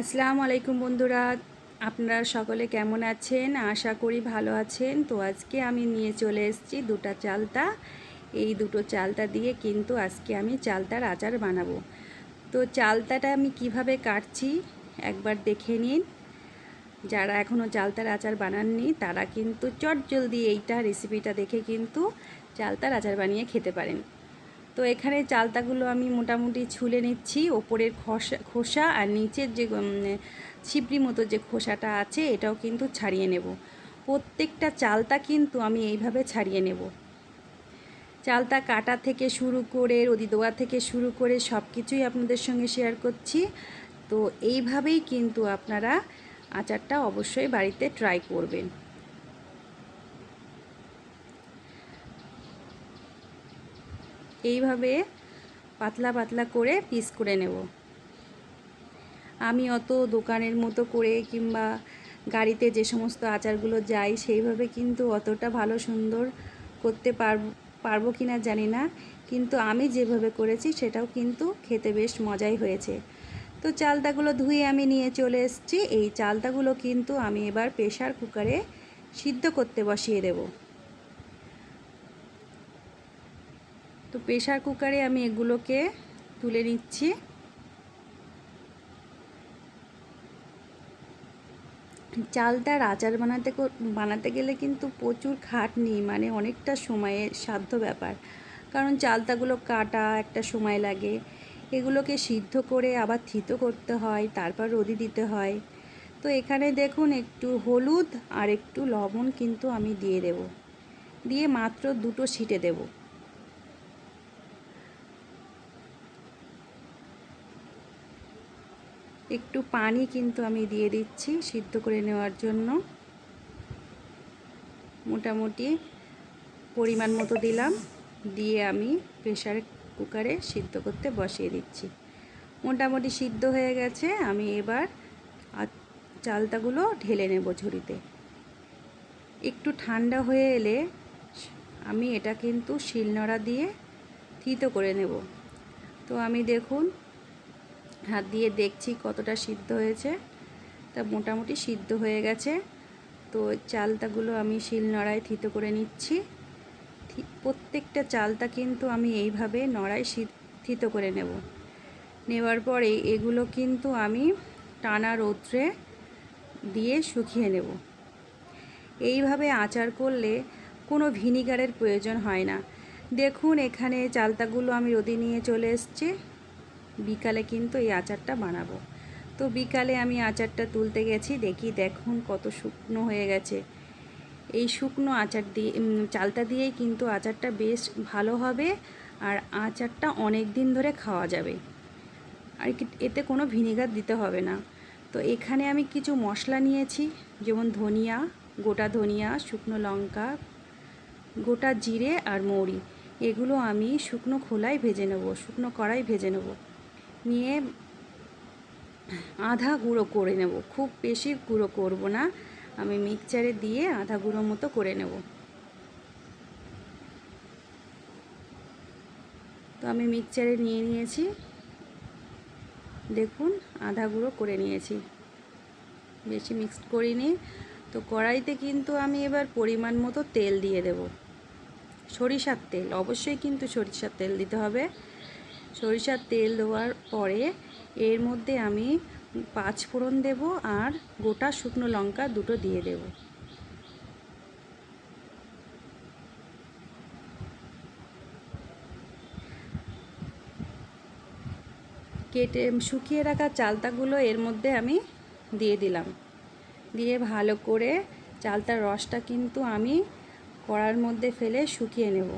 আসসালামু আলাইকুম বন্ধুরা, আপনারা সকলে কেমন আছেন? আশা করি ভালো আছেন। তো আজকে আমি নিয়ে চলে এসেছি দুটো চালতা। এই দুটো চালতা দিয়ে কিন্তু আজকে আমি চালতার আচার বানাবো। তো চালতাটা আমি কীভাবে কাটছি একবার দেখে নিন। যারা এখনও চালতার আচার বানাননি, তারা কিন্তু চট জলদি এইটা রেসিপিটা দেখে কিন্তু চালতার আচার বানিয়ে খেতে পারেন। তো এখানে চালতাগুলো আমি মোটামুটি ছুলে নিচ্ছি। ওপরের খোসা খোসা আর নিচের যে ছিপড়ি মতো যে খোসাটা আছে, এটাও কিন্তু ছাড়িয়ে নেব। প্রত্যেকটা চালতা কিন্তু আমি এইভাবে ছাড়িয়ে নেব। চালতা কাটা থেকে শুরু করে, রদি দোয়া থেকে শুরু করে সব কিছুই আপনাদের সঙ্গে শেয়ার করছি। তো এইভাবেই কিন্তু আপনারা আচারটা অবশ্যই বাড়িতে ট্রাই করবেন। এইভাবে পাতলা পাতলা করে পিস করে নেব। আমি অত দোকানের মতো করে কিংবা গাড়িতে যে সমস্ত আচারগুলো যাই, সেইভাবে কিন্তু অতটা ভালো সুন্দর করতে পারব পারব কি না জানি না। কিন্তু আমি যেভাবে করেছি, সেটাও কিন্তু খেতে বেশ মজাই হয়েছে। তো চালতাগুলো ধুয়ে আমি নিয়ে চলে এসেছি। এই চালতাগুলো কিন্তু আমি এবার প্রেশার কুকারে সিদ্ধ করতে বসিয়ে দেবো। তো প্রেশার কুকারে আমি এগুলোকে তুলে নিচ্ছি। চালটার আচার বানাতে বানাতে গেলে কিন্তু প্রচুর খাটনি মানে অনেকটা সময়ের সাধ্য ব্যাপার। কারণ চালতাগুলো কাটা একটা সময় লাগে। এগুলোকে সিদ্ধ করে আবার থিতো করতে হয়, তারপর রোদি দিতে হয়। তো এখানে দেখুন, একটু হলুদ আর একটু লবণ কিন্তু আমি দিয়ে দেব। দিয়ে মাত্র দুটো সিটে দেবো। একটু পানি কিন্তু আমি দিয়ে দিচ্ছি সিদ্ধ করে নেওয়ার জন্য। মোটামুটি পরিমাণ মতো দিলাম। দিয়ে আমি প্রেশার কুকারে সিদ্ধ করতে বসিয়ে দিচ্ছি। মোটামুটি সিদ্ধ হয়ে গেছে। আমি এবার চালতাগুলো ঢেলে নেব ঝুড়িতে। একটু ঠান্ডা হয়ে এলে আমি এটা কিন্তু শিলনোড়া দিয়ে থিতো করে নেব। তো আমি দেখুন হাত দিয়ে দেখছি কতটা সিদ্ধ হয়েছে। তা মোটামুটি সিদ্ধ হয়ে গেছে। তো চালতাগুলো আমি শিল নড়ায় থিতো করে নিচ্ছি। প্রত্যেকটা চালতা কিন্তু আমি এইভাবে নড়ায় থিতো করে নেব। নেওয়ার পরে এগুলো কিন্তু আমি টানা রৌদ্রে দিয়ে শুকিয়ে নেব। এইভাবে আচার করলে কোনো ভিনিগারের প্রয়োজন হয় না। দেখুন এখানে চালতাগুলো আমি রোদি নিয়ে চলে এসছে। বিকালে কিন্তু এই আচারটা বানাবো। তো বিকালে আমি আচারটা তুলতে গেছি, দেখি দেখুন কত শুকনো হয়ে গেছে। এই শুকনো আচার দিয়ে চালটা দিয়েই কিন্তু আচারটা বেশ ভালো হবে আর আচারটা অনেক দিন ধরে খাওয়া যাবে। আর এতে কোনো ভিনিগার দিতে হবে না। তো এখানে আমি কিছু মশলা নিয়েছি, যেমন ধনিয়া, গোটা ধনিয়া, শুকনো লঙ্কা, গোটা জিরে আর মৌরি। এগুলো আমি শুকনো খোলায় ভেজে নেব, শুকনো কড়াই ভেজে নেব। নিয়ে আধা গুঁড়ো করে নেব। খুব বেশি গুঁড়ো করব না। আমি মিক্সচারে দিয়ে আধা গুঁড়ো মতো করে নেব। তো আমি মিক্সচারে নিয়ে নিয়েছি। দেখুন, আধা গুঁড়ো করে নিয়েছি। বেশি মিক্সড করিনি। তো কড়াইতে কিন্তু আমি এবার পরিমাণ মতো তেল দিয়ে দেব। সরিষার তেল, অবশ্যই কিন্তু সরিষার তেল দিতে হবে। সরিষার তেল দেওয়ার পরে এর মধ্যে আমি পাঁচ ফোড়ন দেব আর গোটা শুকনো লঙ্কা দুটো দিয়ে দেব। কেটে শুকিয়ে রাখা চালতাগুলো এর মধ্যে আমি দিয়ে দিলাম। দিয়ে ভালো করে চালতার রসটা কিন্তু আমি কড়ার মধ্যে ফেলে শুকিয়ে নেব।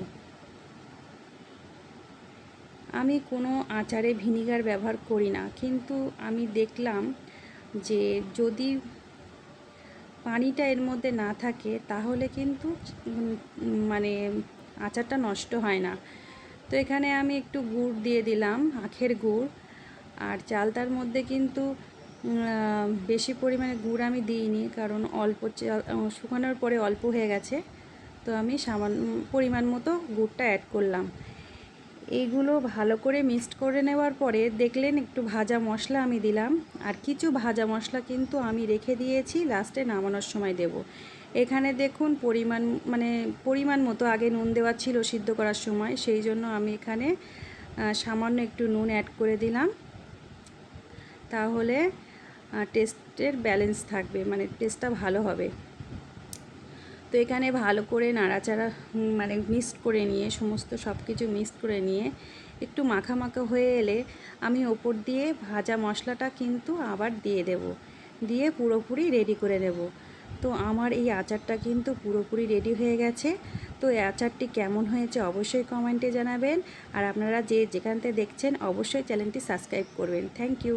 আমি কোনো আচারে ভিনিগার ব্যবহার করি না। কিন্তু আমি দেখলাম যে যদি পানিটা এর মধ্যে না থাকে, তাহলে কিন্তু মানে আচারটা নষ্ট হয় না। তো এখানে আমি একটু গুড় দিয়ে দিলাম, আখের গুড়। আর চালতার মধ্যে কিন্তু বেশি পরিমাণে গুড় আমি দিইনি, কারণ অল্প শুকানোর পরে অল্প হয়ে গেছে। তো আমি সামান্য পরিমাণ মতো গুড়টা অ্যাড করলাম। এইগুলো ভালো করে মিক্সড করে নেওয়ার পরে দেখলেন একটু ভাজা মশলা আমি দিলাম। আর কিছু ভাজা মশলা কিন্তু আমি রেখে দিয়েছি, লাস্টে নামানোর সময় দেব। এখানে দেখুন পরিমাণ মানে পরিমাণ মতো আগে নুন দেওয়া ছিল সিদ্ধ করার সময়, সেই জন্য আমি এখানে সামান্য একটু নুন অ্যাড করে দিলাম। তাহলে টেস্টের ব্যালেন্স থাকবে মানে টেস্টটা ভালো হবে। তো এখানে ভালো করে নাড়াচাড়া মানে মিক্সড করে নিয়ে, সমস্ত সব কিছু মিক্সড করে নিয়ে একটু মাখা মাখা হয়ে এলে আমি ওপর দিয়ে ভাজা মশলাটা কিন্তু আবার দিয়ে দেব। দিয়ে পুরোপুরি রেডি করে নেব। তো আমার এই আচারটা কিন্তু পুরোপুরি রেডি হয়ে গেছে। তো এই আচারটি কেমন হয়েছে অবশ্যই কমেন্টে জানাবেন। আর আপনারা যে যেখান থেকে দেখছেন, অবশ্যই চ্যানেলটি সাবস্ক্রাইব করবেন। Thank you